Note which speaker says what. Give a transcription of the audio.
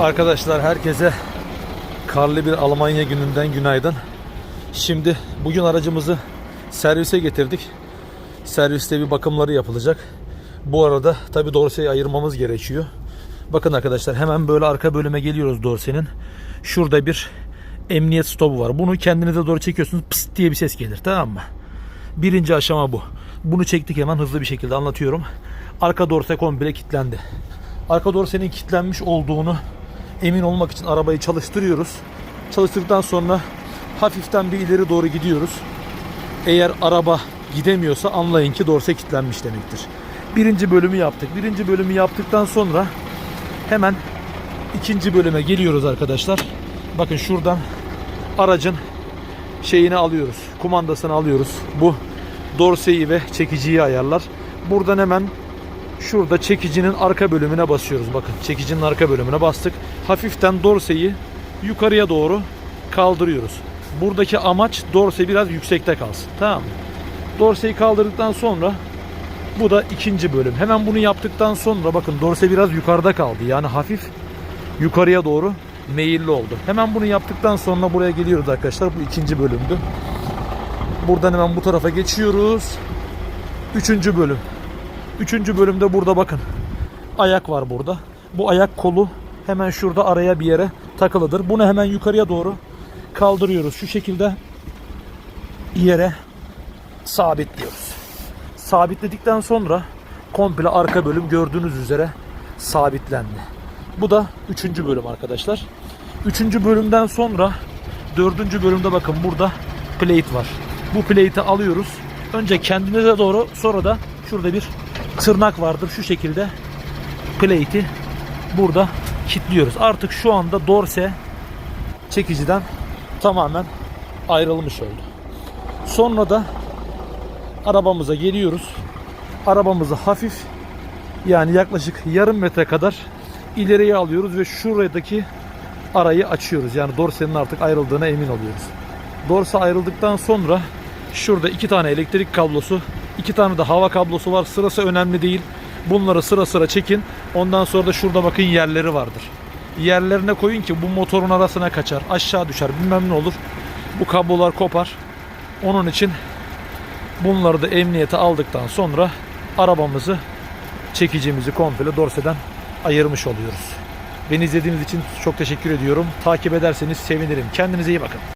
Speaker 1: Arkadaşlar herkese karlı bir Almanya gününden günaydın. Şimdi bugün aracımızı servise getirdik. Serviste bir bakımları yapılacak. Bu arada tabi dorseyi ayırmamız gerekiyor. Bakın arkadaşlar hemen böyle arka bölüme geliyoruz dorsenin. Şurada bir emniyet stopu var. Bunu kendinize doğru çekiyorsunuz pıst diye bir ses gelir tamam mı? Birinci aşama bu. Bunu çektik hemen hızlı bir şekilde anlatıyorum. Arka dorse komple kilitlendi. Arka dorsenin kilitlenmiş olduğunu emin olmak için arabayı çalıştırıyoruz. Çalıştırdıktan sonra hafiften bir ileri doğru gidiyoruz. Eğer araba gidemiyorsa anlayın ki dorse kilitlenmiş demektir. Birinci bölümü yaptık. Birinci bölümü yaptıktan sonra hemen ikinci bölüme geliyoruz arkadaşlar. Bakın şuradan aracın şeyini alıyoruz. Kumandasını alıyoruz. Bu dorseyi ve çekiciyi ayarlar. Buradan hemen şurada çekicinin arka bölümüne basıyoruz. Bakın çekicinin arka bölümüne bastık. Hafiften dorseyi yukarıya doğru kaldırıyoruz. Buradaki amaç dorse biraz yüksekte kalsın. Tamam mı? Dorseyi kaldırdıktan sonra bu da ikinci bölüm. Hemen bunu yaptıktan sonra bakın dorse biraz yukarıda kaldı. Yani hafif yukarıya doğru meyilli oldu. Hemen bunu yaptıktan sonra buraya geliyoruz arkadaşlar. Bu ikinci bölümdü. Buradan hemen bu tarafa geçiyoruz. Üçüncü bölüm. Üçüncü bölümde burada bakın. Ayak var burada. Bu ayak kolu hemen şurada araya bir yere takılıdır. Bunu hemen yukarıya doğru kaldırıyoruz. Şu şekilde yere sabitliyoruz. Sabitledikten sonra komple arka bölüm gördüğünüz üzere sabitlendi. Bu da üçüncü bölüm arkadaşlar. Üçüncü bölümden sonra dördüncü bölümde bakın burada plate var. Bu plate'i alıyoruz. Önce kendinize doğru sonra da şurada bir tırnak vardır. Şu şekilde plate'i burada kilitliyoruz. Artık şu anda dorse çekiciden tamamen ayrılmış oldu. Sonra da arabamıza geliyoruz. Arabamızı hafif yani yaklaşık yarım metre kadar ileriye alıyoruz ve şuradaki arayı açıyoruz. Yani dorsenin artık ayrıldığına emin oluyoruz. Dorse ayrıldıktan sonra şurada iki tane elektrik kablosu, iki tane de hava kablosu var. Sırası önemli değil. Bunları sıra sıra çekin. Ondan sonra da şurada bakın yerleri vardır. Yerlerine koyun ki bu motorun arasına kaçar, aşağı düşer, bilmem ne olur. Bu kablolar kopar. Onun için bunları da emniyete aldıktan sonra arabamızı çekicimizi komple dorseden ayırmış oluyoruz. Beni izlediğiniz için çok teşekkür ediyorum. Takip ederseniz sevinirim. Kendinize iyi bakın.